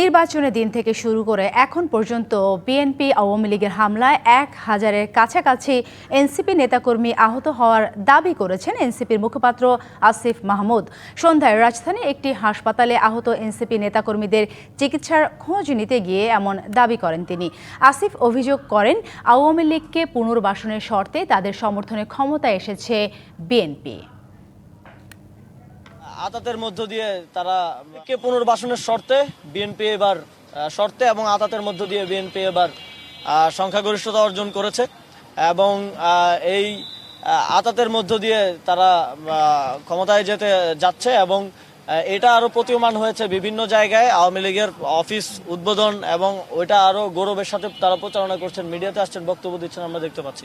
নির্বাচনের দিন থেকে শুরু করে এখন পর্যন্ত বিএনপি আওয়ামী লীগের হামলায় এক হাজারের কাছাকাছি এনসিপি নেতাকর্মী আহত হওয়ার দাবি করেছেন এনসিপির মুখপাত্র আসিফ মাহমুদ। সন্ধ্যায় রাজধানীর একটি হাসপাতালে আহত এনসিপি নেতাকর্মীদের চিকিৎসার খোঁজ নিতে গিয়ে এমন দাবি করেন তিনি। আসিফ অভিযোগ করেন, আওয়ামী লীগকে পুনর্বাসনের শর্তে তাদের সমর্থনে ক্ষমতায় এসেছে বিএনপি। আতাতের মধ্য দিয়ে তারা কে পুনর্বাসনের শর্তে বিএনপি এবার শর্তে এবং আতাতের মধ্য দিয়ে বিএনপি এবার সংখ্যাগরিষ্ঠতা অর্জন করেছে এবং এই আতাতের মধ্য দিয়ে তারা ক্ষমতায় যেতে যাচ্ছে এবং এটা আরও প্রতীয়মান হয়েছে বিভিন্ন জায়গায়। আওয়ামী লীগের অফিস উদ্বোধন এবং ওইটা আরও গৌরবের সাথে তারা প্রচারণা করছেন। মিডিয়াতে আসছেন, বক্তব্য দিচ্ছেন, আমরা দেখতে পাচ্ছি।